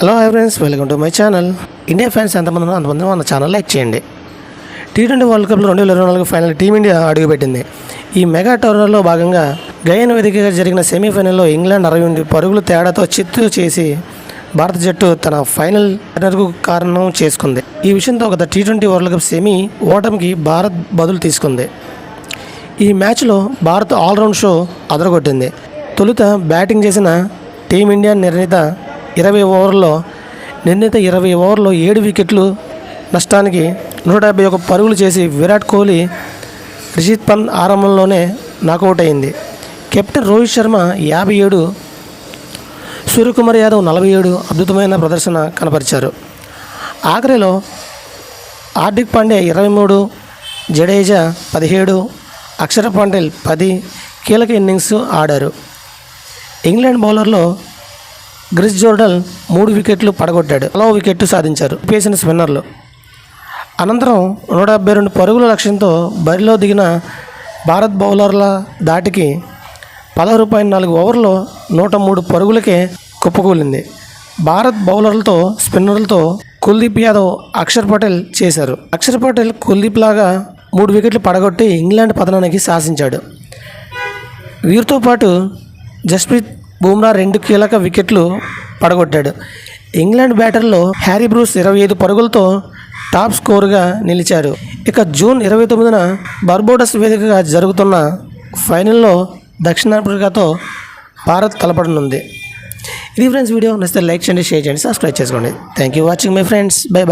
Hello hi friends welcome to my channel. India fans ఎంతమంది ఉన్నారో అంతమంది మన ఛానల్ లైక్ చేయండి. టీ ట్వంటీ వరల్డ్ కప్లో రెండు వేల ఇరవై నాలుగు ఫైనల్ టీమిండియా అడుగుపెట్టింది. ఈ మెగా టోర్నర్లో భాగంగా గయన్ వేదికగా జరిగిన సెమీఫైనల్లో ఇంగ్లాండ్ అరవై ఎనిమిది పరుగుల తేడాతో చిత్తు చేసి భారత జట్టు తన ఫైనల్ టర్నర్కు కారణం చేసుకుంది. ఈ విషయంతో గత T twenty world cup semi ఓటమికి భారత్ బదులు తీసుకుంది. ఈ మ్యాచ్లో భారత్ ఆల్రౌండ్ షో అదరగొట్టింది. తొలుత బ్యాటింగ్ చేసిన టీమిండియా నిర్ణీత ఇరవై ఓవర్లో నిర్ణీత ఇరవై ఓవర్లో ఏడు వికెట్లు నష్టానికి నూట డెబ్బై ఒక పరుగులు చేసి విరాట్ కోహ్లీ రిషిత్ పంత్ ఆరంభంలోనే నాకౌట్ అయింది. కెప్టెన్ రోహిత్ శర్మ యాభై ఏడు సూర్యకుమార్ యాదవ్ నలభై ఏడు అద్భుతమైన ప్రదర్శన కనపరిచారు. ఆఖరిలో హార్దిక్ పాండే ఇరవై మూడు జడేజా పదిహేడు అక్షర పాండేల్ పది కీలక ఇన్నింగ్స్ ఆడారు. ఇంగ్లాండ్ బౌలర్లో గ్రిస్ జోర్డల్ మూడు వికెట్లు పడగొట్టాడు. అలా వికెట్ సాధించారు. పేసిన స్పిన్నర్లు. అనంతరం నూట డెబ్బై రెండు పరుగుల లక్ష్యంతో బరిలో దిగిన భారత్ బౌలర్ల దాటికి పదహారు పాయింట్ నాలుగు ఓవర్లో నూట మూడు పరుగులకే కుప్పకూలింది. భారత్ బౌలర్లతో స్పిన్నర్లతో కుల్దీప్ యాదవ్ అక్షర్ పటేల్ చేశారు. అక్షర్ పటేల్ కుల్దీప్ లాగా మూడు వికెట్లు పడగొట్టి ఇంగ్లాండ్ పతనానికి శాసించాడు వీరితో పాటు జస్ప్రీత్ బూమ్రా రెండు కీలక వికెట్లు పడగొట్టాడు. ఇంగ్లాండ్ బ్యాటర్లో హ్యారీ బ్రూస్ ఇరవై ఐదు పరుగులతో టాప్ స్కోరుగా నిలిచారు. ఇక జూన్ ఇరవై తొమ్మిదిన బర్బోడస్ వేదికగా జరుగుతున్న ఫైనల్లో దక్షిణాఫ్రికాతో భారత్ కలపడనుంది. ఇది ఫ్రెండ్స్ వీడియో. నచ్చితే లైక్ చేయండి షేర్ చేయండి సబ్స్క్రైబ్ చేసుకోండి. Thank you watching my friends. Bye.